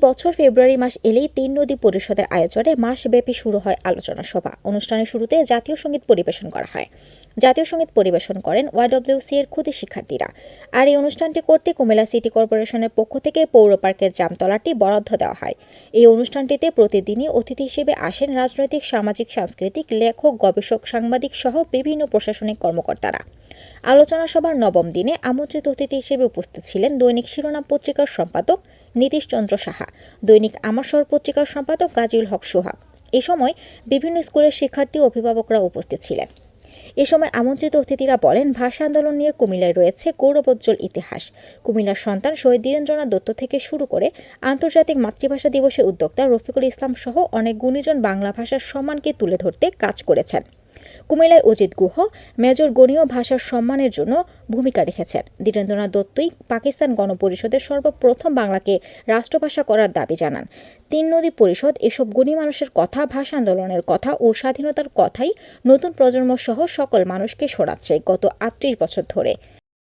বছর ফেব্রুয়ারি মাস এলেই তিন নদী পরিষদের আয়োজনে মাসব্যাপী শুরু হয় আলোচনা সভা। অনুষ্ঠানের শুরুতে জাতীয় সংগীত পরিবেশন করা হয়। জাতীয় সংগীত পরিবেশন করেন ওয়াইডব্লিউসি এর ক্ষুদে শিক্ষার্থীরা। আর এই অনুষ্ঠানটি করতে কুমিল্লা সিটি কর্পোরেশনের পক্ষ থেকে পৌর পার্কের জামতলাটি বরাদ্দ দেওয়া হয়। এই অনুষ্ঠানটিতে প্রতিদিনই অতিথি হিসেবে আসেন রাজনৈতিক, সামাজিক, সাংস্কৃতিক, লেখক, গবেষক, সাংবাদিক সহ বিভিন্ন প্রশাসনিক কর্মকর্তারা। আলোচনা সভার নবম দিনে আমন্ত্রিত অতিথি হিসেবে উপস্থিত ছিলেন দৈনিক শিরোনাম পত্রিকার সম্পাদক নীতিশ চন্দ্র সাহা, দৈনিক আমার শহর পত্রিকার সম্পাদক গাজীউল হক সোহাগ। এ সময় বিভিন্ন স্কুলের শিক্ষার্থী অভিভাবকরা উপস্থিত ছিলেন। এ সময় আমন্ত্রিত অতিথিরা বলেন, ভাষা আন্দোলন নিয়ে কুমিল্লায় রয়েছে গৌরবোজ্জ্বল ইতিহাস। কুমিল্লার সন্তান শহীদ দীরেন্দ্রনাথ দত্ত থেকে শুরু করে আন্তর্জাতিক মাতৃভাষা দিবসের উদ্যোক্তা রফিকুল ইসলাম সহ অনেক গুণীজন বাংলা ভাষার সম্মানকে তুলে ধরতে কাজ করেছেন। কুমিল্লায় অজিত গুহ, মেজর গণীয় ভাষার সম্মানের জন্য ভূমিকা রেখেছেন। দীরেন্দ্রনাথ দত্তই পাকিস্তান গণপরিষদের সর্বপ্রথম বাংলাকে রাষ্ট্রভাষা করার দাবি জানান। তিন নদী পরিষদ এসব গুণী মানুষের কথা, ভাষা আন্দোলনের কথা ও স্বাধীনতার কথাই নতুন প্রজন্ম সহ সকল মানুষকে শোনাচ্ছে গত আটত্রিশ বছর ধরে।